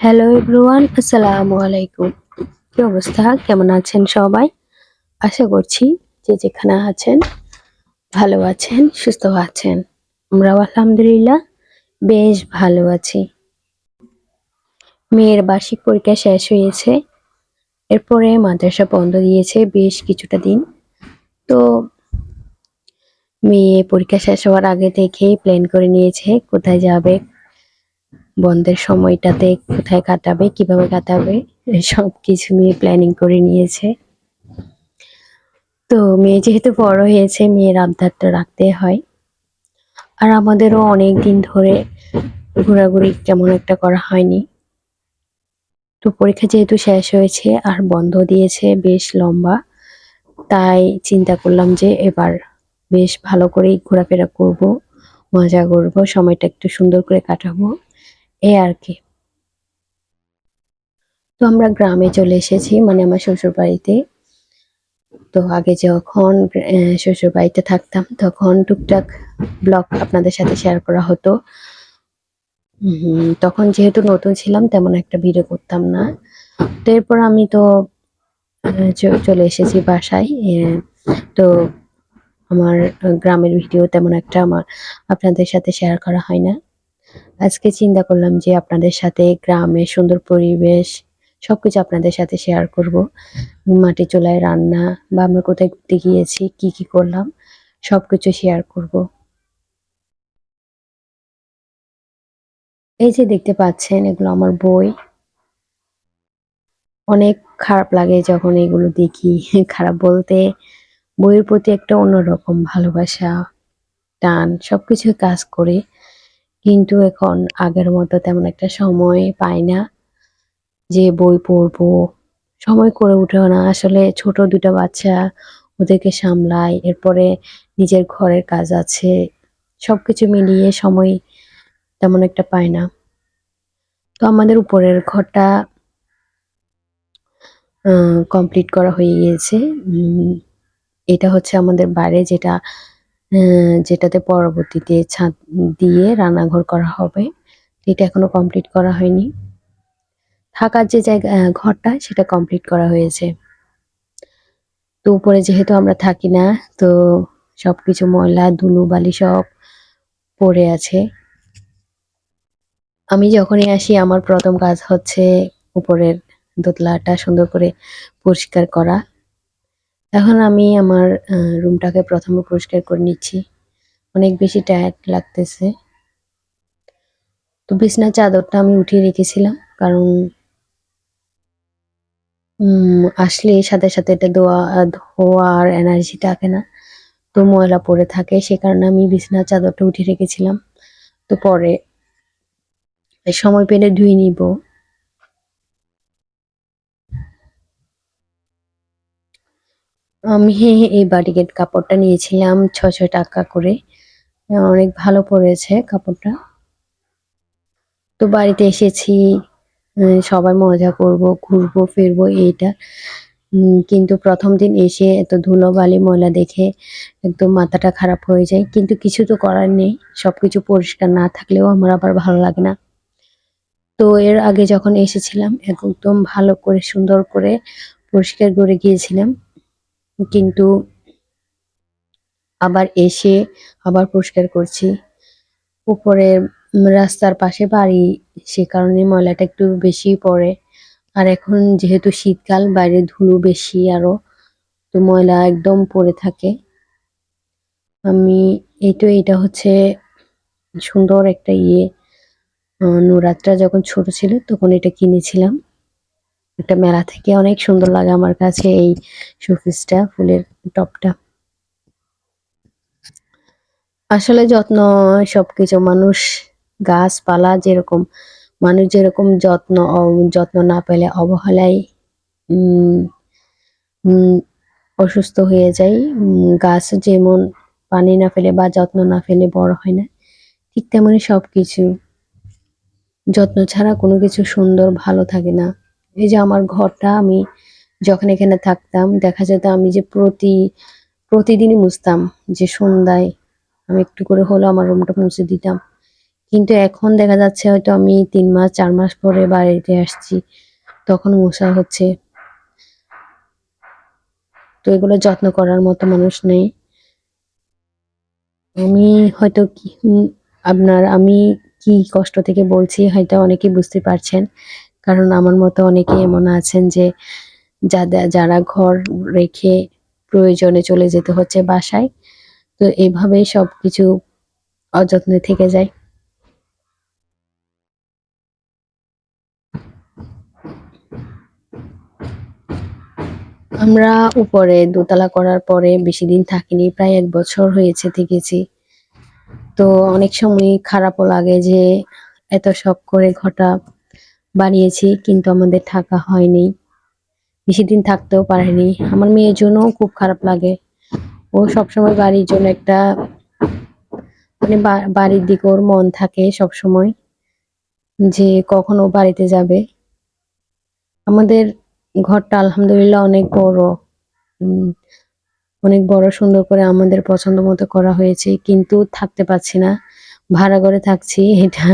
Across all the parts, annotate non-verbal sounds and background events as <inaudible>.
Hello everyone আসসালামু আলাইকুম কি অবস্থা? কেমন আছেন সবাই? আশা করছি যে যেখানে আছেন, ভালো আছেন, সুস্থ আছেন। আমরাও আলহামদুলিল্লাহ বেশ ভালো আছি। মেয়ের বার্ষিক পরীক্ষা শেষ হয়েছে। এরপরে মাদ্রাসা বন্ধ দিয়েছে বেশ কিছুটা দিন। তো মেয়ে পরীক্ষা শেষ হওয়ার আগে থেকেই প্ল্যান করে নিয়েছে কোথায় যাবে বন্ধের সময়টাতে কোথায় কাটাবে, কীভাবে কাটাবে সব কিছু নিয়ে প্ল্যানিং করে নিয়েছে। তো মেয়ে যেহেতু বড় হয়েছে, মেয়ের আবদারটা রাখতে হয়। আর আমাদেরও অনেক দিন ধরে ঘোরাঘুরি কেমন একটা করা হয়নি। তো পরীক্ষা যেহেতু শেষ হয়েছে আর বন্ধ দিয়েছে, বেশ লম্বা, তাই চিন্তা করলাম যে এবার বেশ ভালো করেই ঘোরাফেরা করব, মজা করব, সময়টা একটু সুন্দর করে কাটাবো। এই আর কি। তো আমরা গ্রামে চলে এসেছি মানে আমার শ্বশুর বাড়িতে তো আগে যখন শ্বশুর বাড়িতে থাকতাম, তখন টুকটাক ব্লগ আপনাদের সাথে শেয়ার করা হতো। তখন যেহেতু নতুন ছিলাম, তেমন একটা ভিডিও করতাম না। তো এরপর আমি তো চলে এসেছি বাসায়। তো আমার গ্রামের ভিডিও তেমন একটা আমার আপনাদের সাথে শেয়ার করা হয় না। আজকে চিন্তা করলাম যে আপনাদের সাথে গ্রামের সুন্দর পরিবেশ, সবকিছু আপনাদের সাথে শেয়ার করব। মাটি চুলায় রান্না বা আমরা কোথায় ঘুরতে গিয়েছি, কি কি করলাম, সবকিছু শেয়ার করব। এই যে দেখতে পাচ্ছেন, এগুলো আমার বই। অনেক খারাপ লাগে যখন এগুলো দেখি, <laughs> খারাপ বলতে বইয়ের প্রতি একটা অন্যরকম ভালোবাসা, টান সবকিছু কাজ করে। কিন্তু এখন আগের মতো তেমন একটা সময় পাই না যে বই পড়ব। সময় করে উঠেও না। আসলে ছোট দুটো বাচ্চা ওদেরকে সামলাই, এরপরে নিজের ঘরের কাজ আছে, সবকিছু মিলিয়ে সময় তেমন একটা পায় না। তো আমাদের উপরের ঘরটা কমপ্লিট করা হয়ে গিয়েছে। এটা হচ্ছে আমাদের বাইরে যেটা যেটাতে পরবর্তীতে ছাদ দিয়ে রান্নাঘর করা হবে, এটা এখনও কমপ্লিট করা হয়নি। থাকার যে জায়গা ঘরটা, সেটা কমপ্লিট করা হয়েছে। তো উপরে যেহেতু আমরা থাকি না, তো সবকিছু ময়লা, ধুলো, বালি সব পড়ে আছে। আমি যখনই আসি, আমার প্রথম কাজ হচ্ছে উপরের দোতলাটা সুন্দর করে পরিষ্কার করা। এখন আমি আমার রুমটাকে প্রথমে পরিষ্কার করে নিচ্ছি। অনেক বেশি টায়ার্ড লাগতেছে। তো বিছনার চাদরটা আমি উঠিয়ে রেখেছিলাম কারণ আসলে সাথে সাথে এটা ধোয়া, ধোয়ার এনার্জি থাকে না, তো ময়লা পড়ে থাকে, সে কারণে আমি বিছনার চাদরটা উঠিয়ে রেখেছিলাম। তো পরে, সময় পেলে ধুয়ে নিব। আমি এই বাটিকের কাপড়টা নিয়েছিলাম ছশো টাকা করে। অনেক ভালো পড়েছে কাপড়টা। তো বাড়িতে এসেছি সবাই মজা করব, ঘুরবো, ফিরবো, এইটা। কিন্তু প্রথম দিন এসে এত ধুলোবালি ময়লা দেখে একদম মাথাটা খারাপ হয়ে যায়। কিন্তু কিছু তো করার নেই, সবকিছু পরিষ্কার না থাকলেও আমার আবার ভালো লাগে না। তো এর আগে যখন এসেছিলাম, একদম ভালো করে, সুন্দর করে পরিষ্কার করে গিয়েছিলাম। কিন্তু আবার এসে আবার পরিষ্কার করছি। উপরে রাস্তার পাশে বাড়ি, সে কারণে ময়লাটা একটু বেশি পড়ে। আর এখন যেহেতু শীতকাল, বাইরে ধুলো বেশি আরও, তো ময়লা একদম পড়ে থাকে। আমি এই তো এটা হচ্ছে সুন্দর একটা ইয়ে। নুরাতটা যখন ছোট ছিল, তখন এটা কিনেছিলাম। একটা মেলা থেকে অনেক সুন্দর লাগে আমার কাছে এই শোপিসটা, ফুলের টপটা। আসলে যত্ন সবকিছু, মানুষ গাছপালা যেরকম, মানুষ যেরকম যত্ন যত্ন না পেলে অবহেলায় অসুস্থ হয়ে যায়। গাছ যেমন পানি না ফেলে বা যত্ন না ফেলে বড় হয় না, ঠিক তেমনি সবকিছু। যত্ন ছাড়া কোনো কিছু সুন্দর ভালো থাকে না। এই যে আমার ঘরটা, আমি যখন এখানে থাকতাম, দেখা যেত আমি যে প্রতি, প্রতিদিনই মুছতাম, যে সন্ধ্যায় আমি একটু করে হলেও আমার রুমটা মুছে দিতাম। কিন্তু এখন দেখা যাচ্ছে হয়তো আমি তিন মাস, চার মাস পরে বাড়িতে আসছি, তখন মশা হচ্ছে। তো এগুলো যত্ন করার মতো মানুষ নেই। আমি হয়তো আপনার, আমি কি কষ্ট থেকে বলছি হয়তো অনেকেই বুঝতে পারছেন। কারণ আমার মতো অনেকে এমন আছেন যে যাদের, যারা ঘর রেখে প্রয়োজনে চলে যেতে হচ্ছে বাসায়, তো এভাবেই সবকিছু অযত্নে থেকে যায়। আমরা উপরে দোতলা করার পরে বেশি দিন থাকিনি, প্রায় এক বছর হয়েছে থেকেছি। তো অনেক সময় খারাপও লাগে যে এত শখ করে ঘরটা বানিয়েছি, কিন্তু আমাদের থাকা হয়নি। বেশি দিন থাকতেও পারেনি। আমার মেয়ের জন্যও খুব খারাপ লাগে। ও সবসময় বাড়ির জন্য একটা মানে বাড়ির দিকে ওর মন থাকে সবসময় যে কখনো বাড়িতে যাবে। আমাদের ঘরটা আলহামদুলিল্লাহ অনেক বড়। অনেক বড় সুন্দর করে আমাদের পছন্দ মতো করা হয়েছে, কিন্তু থাকতে পারছি না। ভাড়া ঘরে থাকছি, এটা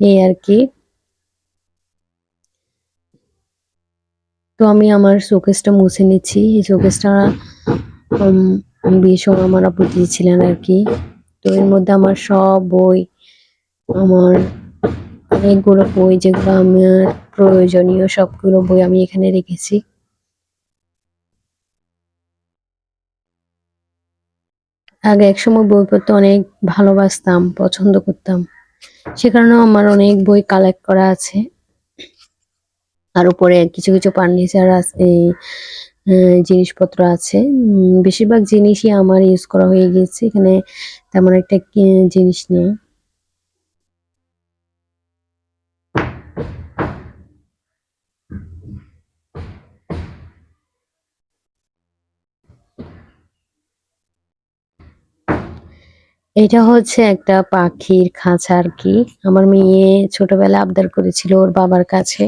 এই আর কি। আমি আমার শোকেসটা মুছে নিচ্ছি। এই শোকেসটা বিয়ের সময় আমার আপু দিয়েছিলেন আর কি। তো এর মধ্যে আমার সব বই, আমার অনেকগুলো বই যেগুলো আমার প্রয়োজনীয় সবগুলো বই আমি এখানে রেখেছি। আগে একসময় বই পড়তে অনেক ভালোবাসতাম, পছন্দ করতাম। সে কারণেও আমার অনেক বই কালেক্ট করা আছে। আর উপরে কিছু কিছু ফার্নিচার আছে জিনিসপত্র আছে। বেশিরভাগ জিনিসই আমার ইউজ করা হয়ে গিয়েছে। এখানে তেমন একটা জিনিস নেই। এটা হচ্ছে একটা পাখির খাঁচা আর কি। আমার মেয়ে ছোটবেলায় আবদার করেছিল ওর বাবার কাছে।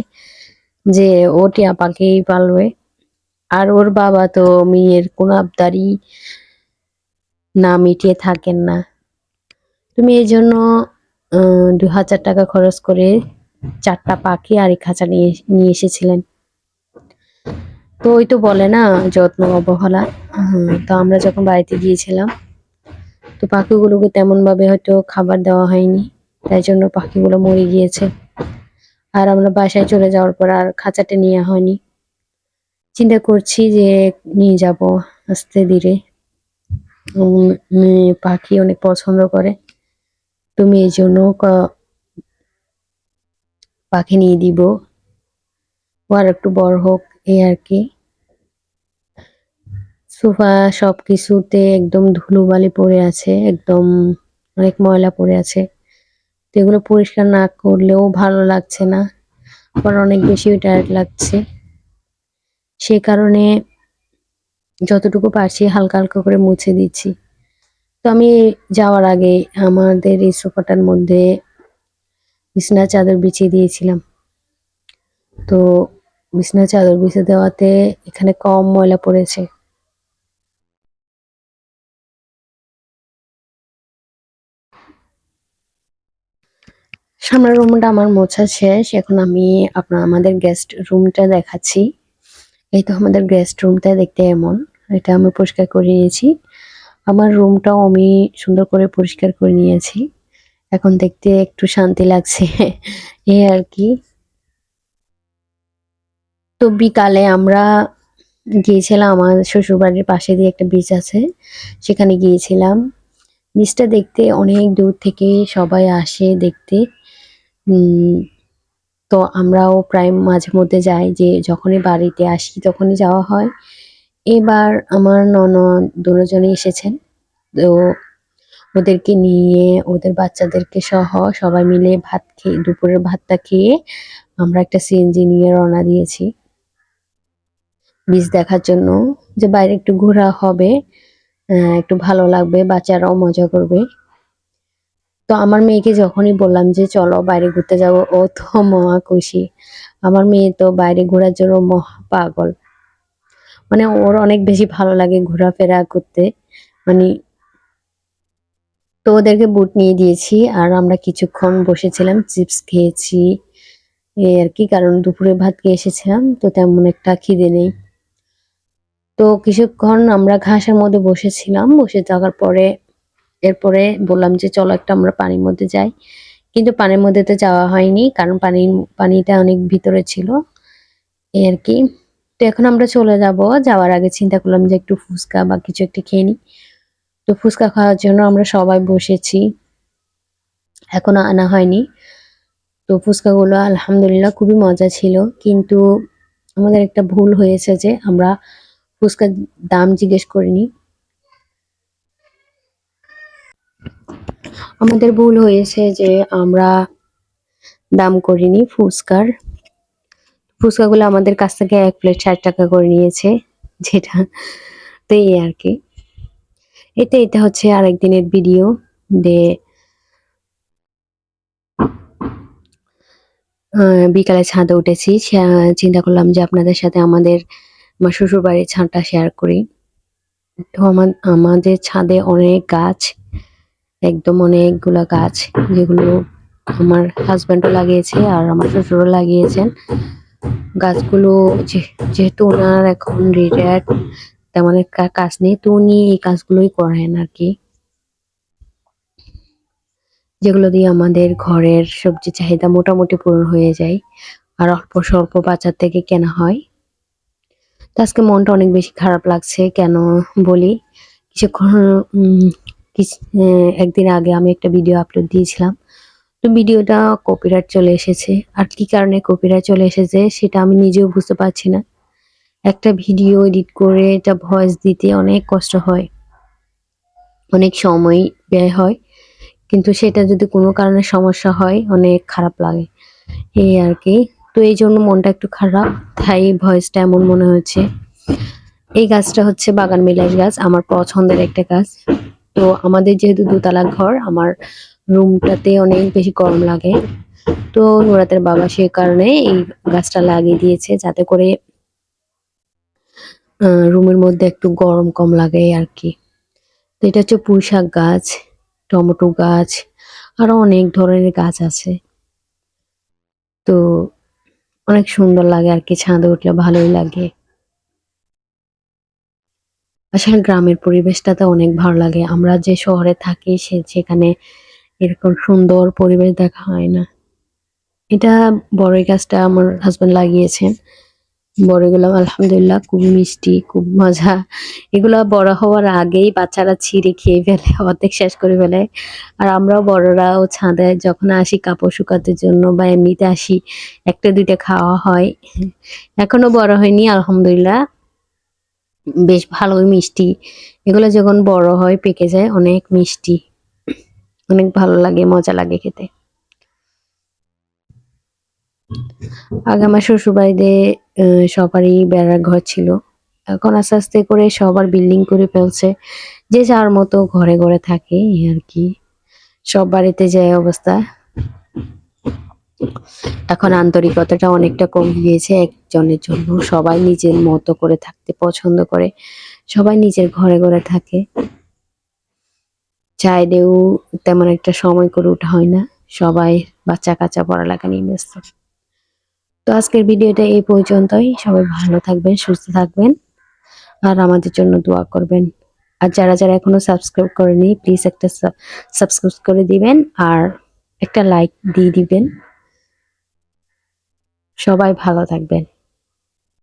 যে ও টিয়া পাখি পালবে। আর ওর বাবা তো মেয়ের কোনো আবদারই না মিটিয়ে থাকেন না। তুমি এই জন্য দু হাজার টাকা খরচ করে চারটা পাখি আর এই খাঁচা নিয়ে নিয়ে এসেছিলেন। তো ওই তো বলে না যত্ন অবহেলা। হুম, তো আমরা যখন বাড়িতে গিয়েছিলাম তো পাখিগুলোকে তেমন ভাবে হয়তো খাবার দেওয়া হয়নি। তাই জন্য পাখিগুলো মরে গিয়েছে। আর আমরা বাসায় চলে যাওয়ার পর আর খাঁচাটা নেওয়া হয়নি। চিন্তা করছি যে নিয়ে যাব আস্তে ধীরে। পাখি অনেক পছন্দ করে। তুমি এই জন্য পাখি নিয়ে দিব। ও আর একটু বড় হোক, এই আর কি। সোফা সবকিছুতে একদম ধুলোবালি পড়ে আছে, একদম অনেক ময়লা পড়ে আছে। তো এগুলো পরিষ্কার না করলেও ভালো লাগছে না। আবার অনেক বেশি টায়ার্ড লাগছে। সে কারণে যতটুকু পারছি হালকা হালকা করে মুছে দিচ্ছি। তো আমি যাওয়ার আগে আমাদের এই সোফাটার মধ্যে বিছানা চাদর বিছিয়ে দিয়েছিলাম। তো বিছানা চাদর বিছিয়ে দেওয়াতে এখানে কম ময়লা পড়েছে। সামনের রুমটা আমার মোছা শেষ। এখন আমি আপনার, আমাদের গেস্ট রুমটা দেখাচ্ছি। এই তো আমাদের গেস্ট রুমটা দেখতে এমন। এটা আমি পরিষ্কার করে নিয়েছি। আমার রুমটাও আমি সুন্দর করে পরিষ্কার করে নিয়েছি। এখন দেখতে একটু শান্তি লাগছে। <laughs> এই আর কি। তো বিকালে আমরা গিয়েছিলাম, আমার শ্বশুরবাড়ির পাশে দিয়ে একটা বিচ আছে। সেখানে গিয়েছিলাম। বিচটা দেখতে অনেক দূর থেকে সবাই আসে দেখতে। তো আমরাও প্রায় মাঝে মধ্যে যাই যে যখনই বাড়িতে আসি তখনই যাওয়া হয়। এবার আমার ননদ দুজনেই এসেছেন। তো ওদেরকে নিয়ে, ওদের বাচ্চাদেরকে সহ সবাই মিলে ভাত খেয়ে, দুপুরের ভাতটা খেয়ে আমরা একটা সিএনজি নিয়ে রওনা দিয়েছি। বীজ দেখার জন্য যে বাইরে একটু ঘোরা হবে একটু ভালো লাগবে, বাচ্চারাও মজা করবে। তো আমার মেয়েকে যখনই বললাম যে চলো বাইরে ঘুরতে যাব, ও তো মহা খুশি। আমার মেয়ে তো বাইরে ঘোরার জন্য মহা পাগল। মানে ওর অনেক বেশি ভালো লাগে ঘোরাফেরা করতে। মানে তো ওদেরকে বুট নিয়ে দিয়েছি, আর আমরা কিছুক্ষণ বসেছিলাম, চিপস খেয়েছি। এই আর কি, কারণ দুপুরে ভাত খেয়ে এসেছিলাম, তো তেমন একটা খিদে নেই। তো কিছুক্ষণ আমরা ঘাসের মধ্যে বসেছিলাম, বসে থাকার পরে এরপরে বললাম যে, চলো একটা আমরা পানির মধ্যে যাই। কিন্তু পানির মধ্যে তো যাওয়া হয়নি, কারণ পানি পানিটা অনেক ভিতরে ছিল। এই আর কি? তো এখন আমরা চলে যাব। যাওয়ার আগে চিন্তা করলাম যে, একটু ফুচকা বা কিছু একটা খেয়ে নিই। তো ফুচকা খাওয়ার জন্য আমরা সবাই বসেছি। এখনও আনা হয়নি। তো ফুচকাগুলো আলহামদুলিল্লাহ খুবই মজা ছিল। কিন্তু আমাদের একটা ভুল হয়েছে যে, আমরা ফুচকার দাম জিজ্ঞেস করিনি। আমাদের ভুল হয়েছে যে আমরা দাম করিনি ফুচকার। ফুচকাগুলো আমাদের কাছ থেকে এক প্লেট ষাট টাকা করে নিয়েছে যেটা তো এই আর কি। এটা এটা হচ্ছে আরেকদিনের ভিডিও যে আহ, বিকালে ছাদে উঠেছি চিন্তা করলাম যে আপনাদের সাথে আমাদের শ্বশুর বাড়ির ছাদটা শেয়ার করি। তো আমাদের ছাদে অনেক গাছ একদম অনেকগুলা গাছ যেগুলো আমার হাজব্যান্ডও লাগিয়েছে আর আমার শ্বশুরও লাগিয়েছেন। গাছগুলো যেহেতু ওনার এখন রিটায়ার্ড তেমন একটা কাজ নেই, তো উনি এই কাজগুলোই করেন আর কি যেগুলো দিয়ে আমাদের ঘরের সবজি চাহিদা মোটামুটি পূরণ হয়ে যায় আর অল্প স্বল্প বাজার থেকে কেনা হয়। তো আজকে মনটা অনেক বেশি খারাপ লাগছে, কেন বলি? কিছুক্ষণ একদিন আগে আমি একটা ভিডিও আপলোড দিয়েছিলাম। তো ভিডিওটা কপিরাইট চলে এসেছে। আর কি কারণে কপিরাইট চলে এসেছে, সেটা আমি নিজেও বুঝতে পারছি না। একটা ভিডিও এডিট করে এটা ভয়েস দিতে অনেক কষ্ট হয়। অনেক সময় ব্যয় হয়। কিন্তু সেটা যদি কোনো কারণে সমস্যা হয়, অনেক খারাপ লাগে। এই আর কি। তো এই জন্য মনটা একটু খারাপ, তাই ভয়েসটা এমন মনে হচ্ছে। এই গাছটা হচ্ছে বাগান বিলাস গাছ, আমার পছন্দের একটা গাছ। তো আমাদের যেহেতু দোতলা ঘর, আমার রুমটাতে অনেক বেশি গরম লাগে। তো নুরাতের বাবা সে কারণে এই গাছটা লাগিয়ে দিয়েছে যাতে করে রুমের মধ্যে একটু গরম কম লাগে আর কি। তো এটা হচ্ছে পুঁই শাক গাছ, টমেটো গাছ, আরও অনেক ধরনের গাছ আছে। তো অনেক সুন্দর লাগে আর কি, ছাদে উঠলে ভালোই লাগে। আসলে গ্রামের পরিবেশটাতে অনেক ভালো লাগে। আমরা যে শহরে থাকি, সে সেখানে এরকম সুন্দর পরিবেশ দেখা হয় না। এটা বড়ই গাছটা আমার হাজবেন্ড লাগিয়েছেন বড়ইগুলো আলহামদুলিল্লাহ খুব মিষ্টি, খুব মজা। এগুলা বড় হওয়ার আগেই বাচ্চারা ছিঁড়ে খেয়ে ফেলে, অর্ধেক শেষ করে ফেলে। আর আমরাও বড়রাও ছাদে যখন আসি কাপড় শুকাতে জন্য বা এমনিতে আসি, একটা দুইটা খাওয়া হয়। এখনও বড় হয়নি, আলহামদুলিল্লাহ। বেশ ভালোই মিষ্টি। এগুলো যখন বড় হয় পেকে যায় অনেক মিষ্টি। অনেক ভালো লাগে মজা লাগে খেতে। আগে আমার শ্বশুর বাড়িতে আহ, সবারই বেড়ার ঘর ছিল। এখন আস্তে আস্তে করে সবার বিল্ডিং করে ফেলছে। যে যার মতো ঘরে ঘরে থাকে আর কি। সব বাড়িতে যায় অবস্থা। এখন আন্তরিকতাটা অনেকটা কমে গিয়েছে, একজনের জন্য সবাই নিজের মতো করে থাকতে পছন্দ করে, সবাই নিজের ঘরে ঘরে থাকে। চাইলেও তেমন একটা সময় করে ওঠা হয় না, সবাই বাচ্চা কাচ্চা পড়ালেখা নিয়ে ব্যস্ত। তো আজকের ভিডিওটা এই পর্যন্তই, সবাই ভালো থাকবেন, সুস্থ থাকবেন, আর আমাদের জন্য দোয়া করবেন। আর যারা যারা এখনও সাবস্ক্রাইব করেনি প্লিজ একটা সাবস্ক্রাইব করে দিবেন, আর একটা লাইক দিয়ে দিবেন। সবাই ভালো থাকবেন।